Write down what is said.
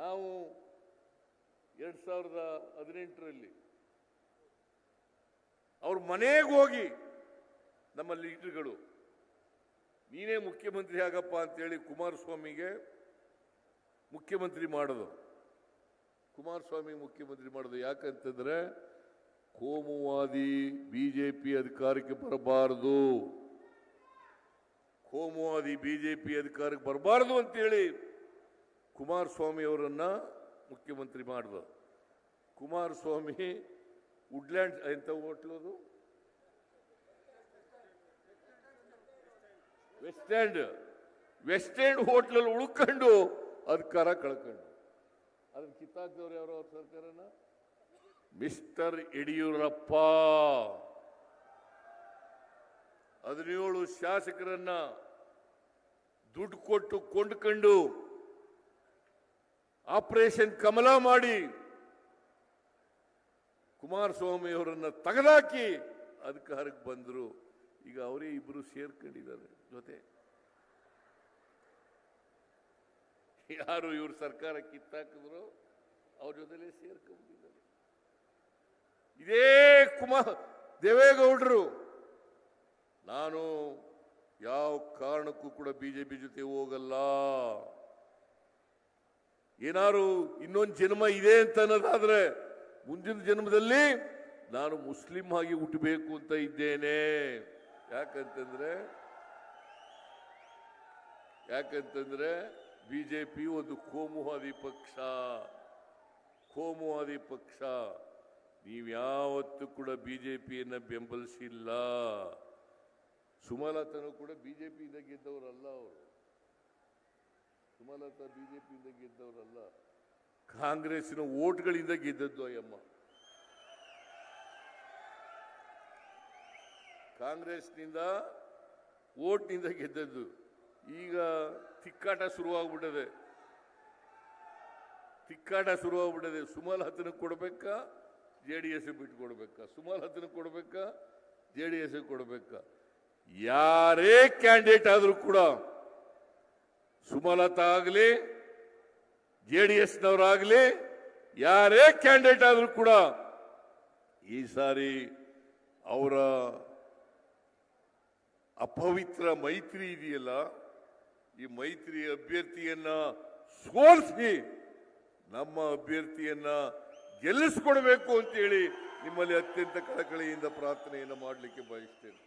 ನಾವು ಎರಡು ಸಾವಿರದ ಹದಿನೆಂಟರಲ್ಲಿ ಅವ್ರ ಮನೆಗೆ ಹೋಗಿ ನಮ್ಮ ಲೀಡರ್ಗಳು, ನೀನೇ ಮುಖ್ಯಮಂತ್ರಿ ಆಗಪ್ಪ ಅಂತೇಳಿ ಕುಮಾರಸ್ವಾಮಿಗೆ ಮುಖ್ಯಮಂತ್ರಿ ಮಾಡೋದು. ಕುಮಾರಸ್ವಾಮಿ ಮುಖ್ಯಮಂತ್ರಿ ಮಾಡೋದು ಯಾಕಂತಂದರೆ ಕೋಮುವಾದಿ ಬಿ ಜೆ ಪಿ ಅಧಿಕಾರಕ್ಕೆ ಬರಬಾರದು. ಕೋಮುವಾದಿ ಬಿ ಜೆ ಪಿ ಅಧಿಕಾರಕ್ಕೆ ಬರಬಾರ್ದು ಅಂತೇಳಿ ಕುಮಾರಸ್ವಾಮಿ ಅವರನ್ನು ಮುಖ್ಯಮಂತ್ರಿ ಮಾಡಿದ್ರು ಕುಮಾರಸ್ವಾಮಿ ವುಡ್ಲ್ಯಾಂಡ್ ಎಂಥ ಹೋಟ್ಲು ಅದು? ವೆಸ್ಟ್ ಎಂಡ್ ವೆಸ್ಟ್ ಎಂಡ್ ಹೋಟ್ಲಲ್ಲಿ ಉಳ್ಕೊಂಡು ಅಧಿಕಾರ ಕಳ್ಕೊಂಡು. ಅದನ್ನ ಕಿತ್ತಾಕ್ದವ್ರು ಯಾರೋ ಅವ್ರ ಸರ್ಕಾರನ? ಮಿಸ್ಟರ್ ಯಡಿಯೂರಪ್ಪ. ಹದಿನೇಳು ಶಾಸಕರನ್ನ ದುಡ್ಡು ಕೊಟ್ಟು ಕೊಂಡ್ಕೊಂಡು ಆಪರೇಷನ್ ಕಮಲ ಮಾಡಿ ಕುಮಾರಸ್ವಾಮಿ ಅವರನ್ನ ತೆಗೆದಾಕಿ ಅಧಿಕಾರಕ್ಕೆ ಬಂದರು. ಈಗ ಅವರೇ ಇಬ್ಬರು ಸೇರ್ಕೊಂಡಿದ್ದಾರೆ ಜೊತೆ. ಯಾರು ಇವ್ರ ಸರ್ಕಾರ ಕಿತ್ತಾಕಿದ್ರು, ಅವ್ರ ಜೊತೆಲೇ ಸೇರ್ಕೊಂಡಿದ್ದಾರೆ ಇದೇ ಕುಮಾರ್ ದೇವೇಗೌಡರು. ನಾನು ಯಾವ ಕಾರಣಕ್ಕೂ ಕೂಡ ಬಿಜೆಪಿ ಜೊತೆ ಹೋಗಲ್ಲ. ಏನಾರು ಇನ್ನೊಂದು ಜನ್ಮ ಇದೆ ಅಂತ ಅನ್ನೋದಾದ್ರೆ ಮುಂದಿನ ಜನ್ಮದಲ್ಲಿ ನಾನು ಮುಸ್ಲಿಂ ಆಗಿ ಹುಟ್ಟಬೇಕು ಅಂತ ಇದ್ದೇನೆ. ಯಾಕಂತಂದ್ರೆ ಯಾಕಂತಂದ್ರೆ ಬಿಜೆಪಿ ಒಂದು ಕೋಮುವಾದಿ ಪಕ್ಷ. ಕೋಮುವಾದಿ ಪಕ್ಷ. ನೀವ್ಯಾವತ್ತೂ ಕೂಡ ಬಿಜೆಪಿಯನ್ನು ಬೆಂಬಲಿಸಿಲ್ಲ. ಸುಮಲತನು ಕೂಡ ಬಿಜೆಪಿಯಿಂದ ಗೆದ್ದವರಲ್ಲ ಅವರು. ಸುಮಲತಾ ಪಿಯಿಂದ ಗೆದ್ದವರಲ್ಲ, ಕಾಂಗ್ರೆಸ್ಸಿನ ಓಟ್ಗಳಿಂದ ಗೆದ್ದದ್ದು ಅಯ್ಯಮ್ಮ. ಕಾಂಗ್ರೆಸ್ನಿಂದ ಓಟ್ನಿಂದ ಗೆದ್ದದ್ದು. ಈಗ ತಿಕ್ಕಾಟ ಶುರುವಾಗ್ಬಿಟ್ಟದೆ. ತಿಕ್ಕಾಟ ಶುರುವಾಗ್ಬಿಟ್ಟದೆ. ಸುಮಲತನ ಕೊಡ್ಬೇಕಾ, ಜೆ ಡಿ ಎಸ್ ಬಿಟ್ಟು ಕೊಡ್ಬೇಕ? ಸುಮಲ್ ಹತ್ತನ ಕೊಡ್ಬೇಕಾ, ಜೆ ಡಿ ಎಸ್ ಕೊಡಬೇಕಾ? ಯಾರೇ ಕ್ಯಾಂಡಿಡೇಟ್ ಆದ್ರೂ ಕೂಡ ಸುಮಲತಾ ಆಗಲಿ ಜೆ ಡಿ ಎಸ್ನವರಾಗಲಿ, ಯಾರೇ ಕ್ಯಾಂಡಿಡೇಟ್ ಆದರೂ ಕೂಡ ಈ ಸಾರಿ ಅವರ ಅಪವಿತ್ರ ಮೈತ್ರಿ ಇದೆಯಲ್ಲ, ಈ ಮೈತ್ರಿ ಅಭ್ಯರ್ಥಿಯನ್ನ ಸೋಲಿಸಿ ನಮ್ಮ ಅಭ್ಯರ್ಥಿಯನ್ನ ಗೆಲ್ಲಿಸ್ಕೊಡ್ಬೇಕು ಅಂತೇಳಿ ನಿಮ್ಮಲ್ಲಿ ಅತ್ಯಂತ ಕಳಕಳಿಯಿಂದ ಪ್ರಾರ್ಥನೆಯನ್ನು ಮಾಡಲಿಕ್ಕೆ ಬಯಸ್ತೇನೆ.